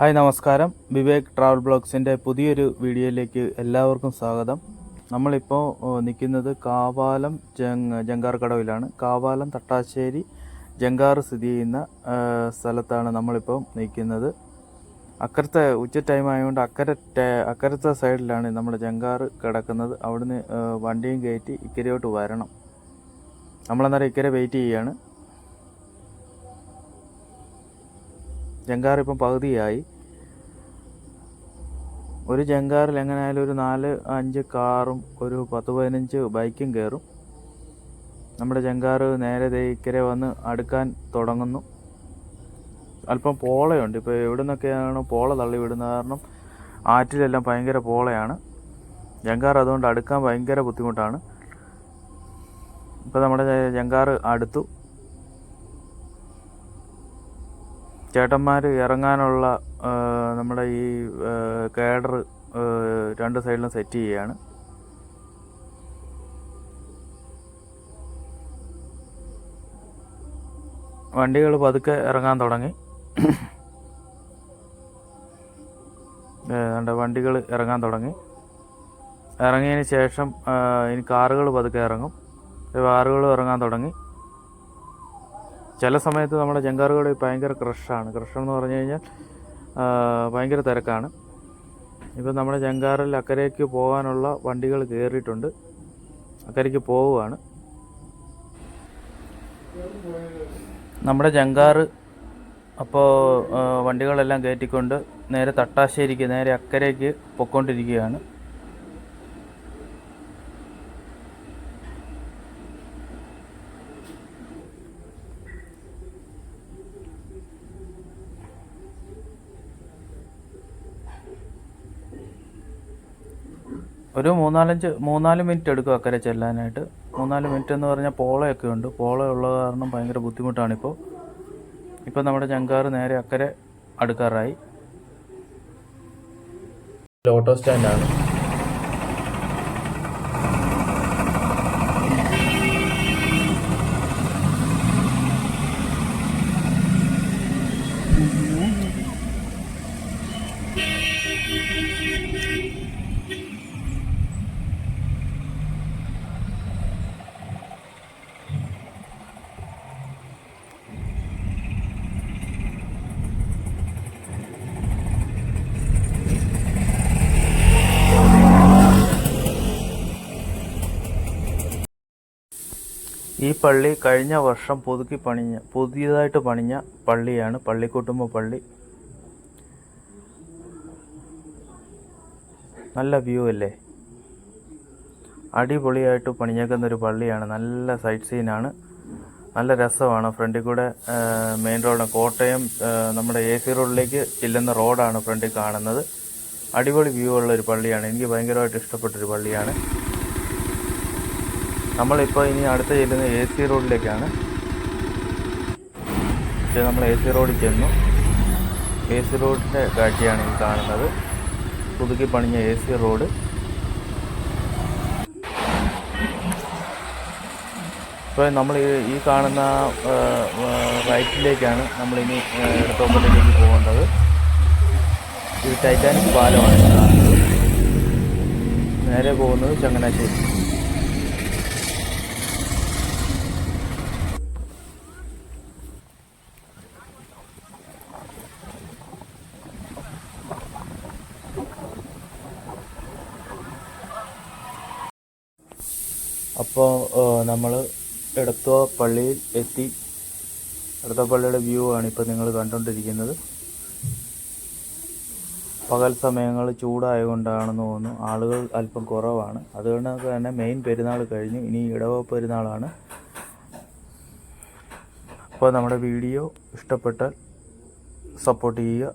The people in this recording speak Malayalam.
ഹായ് നമസ്കാരം. വിവേക് ട്രാവൽ ബ്ലോഗ്സിന്റെ പുതിയൊരു വീഡിയോയിലേക്ക് എല്ലാവർക്കും സ്വാഗതം. നമ്മളിപ്പോൾ നിൽക്കുന്നത് കാവാലം ജങ് ജങ്കാർ കടവിലാണ് കാവാലം തട്ടാശ്ശേരി ജങ്കാർ സ്ഥിതി ചെയ്യുന്ന സ്ഥലത്താണ് നമ്മളിപ്പോൾ നിൽക്കുന്നത്. അക്കരത്തെ ഉച്ച ടൈം ആയതുകൊണ്ട് അക്കരെ അക്കരത്തെ സൈഡിലാണ് നമ്മുടെ ജങ്കാർ കിടക്കുന്നത്. അവിടുന്ന് വണ്ടിയും കയറ്റി ഇക്കരയോട്ട് വരണം. നമ്മളന്നേരം ഇക്കരെ വെയിറ്റ് ചെയ്യാണ്. ജങ്കാർ ഇപ്പം പകുതിയായി. ഒരു ജങ്കാറിൽ എങ്ങനെയായാലും ഒരു നാല് അഞ്ച് കാറും ഒരു പത്ത് പതിനഞ്ച് ബൈക്കും കയറും. നമ്മുടെ ജങ്കാറ് നേരെ തേക്കരെ വന്ന് അടുക്കാൻ തുടങ്ങുന്നു. അല്പം പോളയുണ്ട്. ഇപ്പോൾ എവിടെ നിന്നൊക്കെയാണ് പോള തള്ളി വിടുന്നത് കാരണം ആറ്റിലെല്ലാം ഭയങ്കര പോളയാണ്. ജങ്കാർ അതുകൊണ്ട് അടുക്കാൻ ഭയങ്കര ബുദ്ധിമുട്ടാണ്. ഇപ്പോൾ നമ്മുടെ ജങ്കാറ് അടുത്തു. ചേട്ടന്മാർ ഇറങ്ങാനുള്ള നമ്മുടെ ഈ കേഡർ രണ്ട് സൈഡിലും സെറ്റ് ചെയ്യുകയാണ് വണ്ടികൾ പതുക്കെ ഇറങ്ങാൻ തുടങ്ങി. ഏതാണ്ട് വണ്ടികൾ ഇറങ്ങാൻ തുടങ്ങി. ഇറങ്ങിയതിന് ശേഷം ഇനി കാറുകൾ പതുക്കെ ഇറങ്ങും. കാറുകൾ ഇറങ്ങാൻ തുടങ്ങി. ചില സമയത്ത് നമ്മുടെ ജങ്കാറുകട ഭയങ്കര ക്രഷാണ്. ക്രഷെന്ന് പറഞ്ഞു കഴിഞ്ഞാൽ ഭയങ്കര തിരക്കാണ്. ഇപ്പം നമ്മുടെ ജങ്കാറിൽ അക്കരയ്ക്ക് പോകാനുള്ള വണ്ടികൾ കയറിയിട്ടുണ്ട്. അക്കരയ്ക്ക് പോവുകയാണ്. നമ്മുടെ ജങ്കാറ് അപ്പോൾ വണ്ടികളെല്ലാം കയറ്റിക്കൊണ്ട് നേരെ തട്ടാശ്ശേരിക്ക് നേരെ അക്കരയ്ക്ക് പൊയ്ക്കൊണ്ടിരിക്കുകയാണ് ഒരു മൂന്നാലഞ്ച് മൂന്നാൽ മിനിറ്റ് എടുക്കും അക്കരെ ചെല്ലാനായിട്ട്. മൂന്നാൽ മിനിറ്റ് എന്ന് പറഞ്ഞാൽ പോളയൊക്കെ ഉണ്ട്. പോള ഉള്ളത് കാരണം ഭയങ്കര ബുദ്ധിമുട്ടാണിപ്പോൾ. ഇപ്പോൾ നമ്മുടെ ചങ്കാർ നേരെ അക്കരെ അടുക്കാറായി. ഓട്ടോ സ്റ്റാൻഡാണ്. ഈ പള്ളി കഴിഞ്ഞ വർഷം പുതുക്കി പണിഞ്ഞ പുതിയതായിട്ട് പണിഞ്ഞ പള്ളിയാണ് പള്ളിക്കുട്ടുമ്പ പള്ളി. നല്ല വ്യൂ അല്ലേ? അടിപൊളിയായിട്ട് പണിഞ്ഞേക്കുന്ന ഒരു പള്ളിയാണ്. നല്ല സൈറ്റ് സീനാണ് നല്ല രസമാണ്. ഫ്രണ്ടിൽ കൂടെ മെയിൻ റോഡ് കോട്ടയം നമ്മുടെ എ സി റോഡിലേക്ക് ചെല്ലുന്ന റോഡാണ് ഫ്രണ്ടിൽ കാണുന്നത്. അടിപൊളി വ്യൂ ഉള്ള ഒരു പള്ളിയാണ്. എനിക്ക് ഭയങ്കരമായിട്ട് ഇഷ്ടപ്പെട്ടൊരു പള്ളിയാണ്. നമ്മളിപ്പോൾ ഇനി അടുത്ത് ചെല്ലുന്ന എ സി റോഡിലേക്കാണ്. നമ്മൾ എ സി റോഡിൽ ചെന്നു. എ സി റോഡിന്റെ കാഴ്ചയാണ് ഈ കാണുന്നത്. പുതുക്കി പണിഞ്ഞ എ സി റോഡ്. ഇപ്പോൾ നമ്മൾ ഈ കാണുന്ന റൈറ്റിലേക്കാണ് നമ്മളിനി ആ, ഇടത്തോപ്പത്തേക്ക് പോകേണ്ടത്. ഇത് ടൈറ്റാനിക് പാലമാണ്. നേരെ പോകുന്നത് ചങ്ങനാശ്ശേരി. അപ്പോൾ നമ്മൾ എടത്വ പള്ളിയിൽ എത്തി. എടത്വ പള്ളിയുടെ വ്യൂ ആണ് ഇപ്പോൾ നിങ്ങൾ കണ്ടുകൊണ്ടിരിക്കുന്നത് പകൽ സമയങ്ങൾ ചൂടായതുകൊണ്ടാണെന്ന് തോന്നുന്നു. ആളുകൾ അല്പം കുറവാണ്. അതുകൊണ്ട് തന്നെ മെയിൻ പെരുന്നാൾ കഴിഞ്ഞു. ഇനി ഇടവ പെരുന്നാളാണ്. അപ്പോൾ നമ്മുടെ വീഡിയോ ഇഷ്ടപ്പെട്ടാൽ സപ്പോർട്ട് ചെയ്യുക.